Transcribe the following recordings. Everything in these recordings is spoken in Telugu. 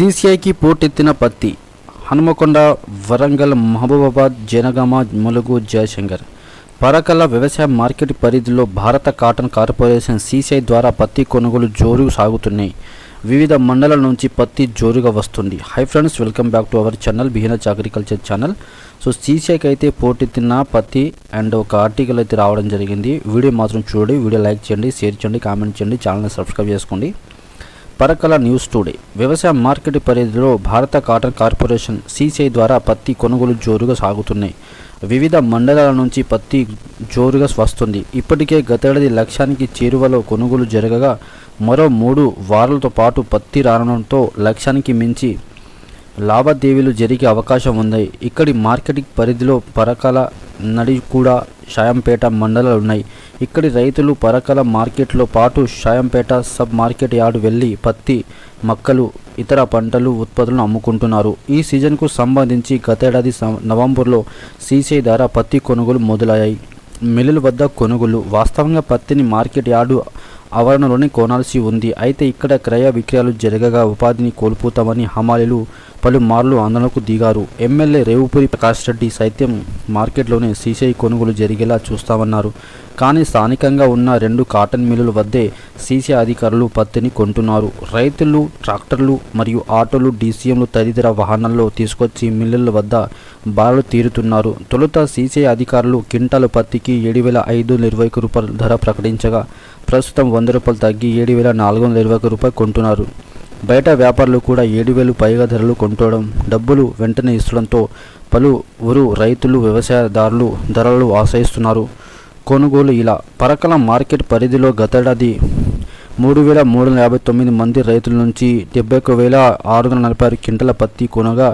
సీసీఐకి పోటెత్తిన పత్తి. హనుమకొండ వరంగల్ మహబూబాబాద్ జనగామ ములుగు జయశంకర్. పరకల వ్యవసాయ మార్కెట్ పరిధిలో భారత కాటన్ కార్పొరేషన్ సీసీఐ ద్వారా పత్తి కొనుగోలు జోరు సాగుతున్నాయి. వివిధ మండలాల నుంచి పత్తి జోరుగా వస్తుంది. Hi friends welcome back to our channel బిహినచ్ agriculture channel so సీసీఐకి అయితే పోటెత్తిన పత్తి అండ్ ఒక ఆర్టికల్ అయితే రావడం జరిగింది. వీడియో మాత్రం చూడండి వీడియో లైక్ చేయండి షేర్ చేయండి కామెంట్ చేయండి ఛానల్ని సబ్స్క్రైబ్ చేసుకోండి. Parakala news today. వ్యవసాయ మార్కెట్ పరిధిలో భారత కాటన్ కార్పొరేషన్ సీసీఐ ద్వారా పత్తి కొనుగోలు జోరుగా సాగుతున్నాయి. వివిధ మండలాల నుంచి పత్తి జోరుగా వస్తుంది. ఇప్పటికే గతేడాది లక్ష్యానికి చేరువలో కొనుగోలు జరగగా మరో మూడు వారాలతో పాటు పత్తి రావడంతో లక్ష్యానికి మించి లావాదేవీలు జరిగే అవకాశం ఉంది. ఇక్కడి మార్కెటింగ్ పరిధిలో పరకల నడికూడ షాయంపేట మండలాలు ఉన్నాయి. ఇక్కడి రైతులు పరకల మార్కెట్లో పాటు షాయంపేట సబ్ మార్కెట్ యార్డు వెళ్ళి పత్తి మక్కలు ఇతర పంటలు ఉత్పత్తులను అమ్ముకుంటున్నారు. ఈ సీజన్కు సంబంధించి గతేడాది నవంబర్లో సీసీఐ ద్వారా పత్తి కొనుగోలు మొదలయ్యాయి. మిల్లుల వద్ద కొనుగోలు వాస్తవంగా పత్తిని మార్కెట్ యార్డు ఆవరణలోనే కొనాల్సి ఉంది. అయితే ఇక్కడ క్రయ విక్రయాలు జరగగా ఉపాధిని కోల్పోతామని హమాలీలు పలుమార్లు ఆందోళనకు దిగారు. ఎమ్మెల్యే రేవుపురి ప్రకాష్ రెడ్డి సైతం మార్కెట్లోనే సీసీఐ కొనుగోలు జరిగేలా చూస్తామన్నారు. కానీ స్థానికంగా ఉన్న రెండు కాటన్ మిల్లుల వద్దే సీసీఐ అధికారులు పత్తిని కొంటున్నారు. రైతులు ట్రాక్టర్లు మరియు ఆటోలు డీసీఎంలు తదితర వాహనాల్లో తీసుకొచ్చి మిల్లుల వద్ద బారులు తీరుతున్నారు. తొలుత సీసీఐ అధికారులు క్వింటాలు పత్తికి ఏడు వేల ఐదు ఇరవై రూపాయల ధర ప్రకటించగా ప్రస్తుతం వంద రూపాయలు తగ్గి ఏడు వేల నాలుగు వందల ఇరవై ఒక రూపాయలు కొంటున్నారు. బయట వ్యాపారులు కూడా ఏడు వేలు పైగా ధరలు కొంటడం డబ్బులు వెంటనే ఇస్తడంతో పలువురు రైతులు వ్యవసాయదారులు ధరలు ఆశ్రయిస్తున్నారు. కొనుగోలు ఇలా పరకల మార్కెట్ పరిధిలో గతేడాది మూడు వేల మూడు వందల యాభై తొమ్మిది మంది రైతుల నుంచి డెబ్బై ఒక వేల ఆరు వందల నలభై ఆరు క్వింటల పత్తి కొనగా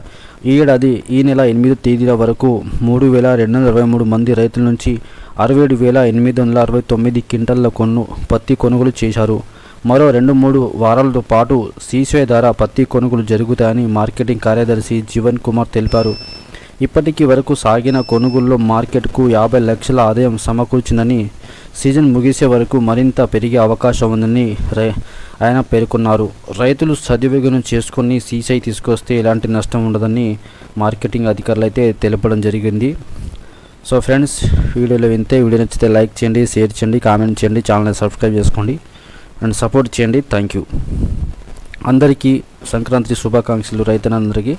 ఈ ఏడాది ఈ నెల ఎనిమిదో తేదీల వరకు మూడు వేల రెండు వందల ఇరవై మూడు మంది రైతుల నుంచి అరవై ఏడు వేల ఎనిమిది వందల అరవై తొమ్మిది క్వింటల్ల కొను పత్తి కొనుగోలు చేశారు. మరో రెండు మూడు వారాలతో పాటు సీసీఐ ద్వారా పత్తి కొనుగోలు జరుగుతాయని మార్కెటింగ్ కార్యదర్శి జీవన్ కుమార్ తెలిపారు. ఇప్పటికి వరకు సాగిన కొనుగోలులో మార్కెట్కు యాభై లక్షల ఆదాయం సమకూర్చిందని సీజన్ ముగిసే వరకు మరింత పెరిగే అవకాశం ఉందని రై ఆయన పేర్కొన్నారు. రైతులు సద్వినియోగం చేసుకుని సీసీఐ తీసుకొస్తే ఎలాంటి నష్టం ఉండదని మార్కెటింగ్ అధికారులు అయితే తెలపడం జరిగింది. సో ఫ్రెండ్స్ వీడియోలో వింటే వీడియో నచ్చితే లైక్ చేయండి షేర్ చేయండి కామెంట్ చేయండి ఛానల్ని సబ్స్క్రైబ్ చేసుకోండి. అండ్ సపోర్ట్ చేయండి. థ్యాంక్ యూ అందరికీ సంక్రాంతి శుభాకాంక్షలు రైతులందరికీ.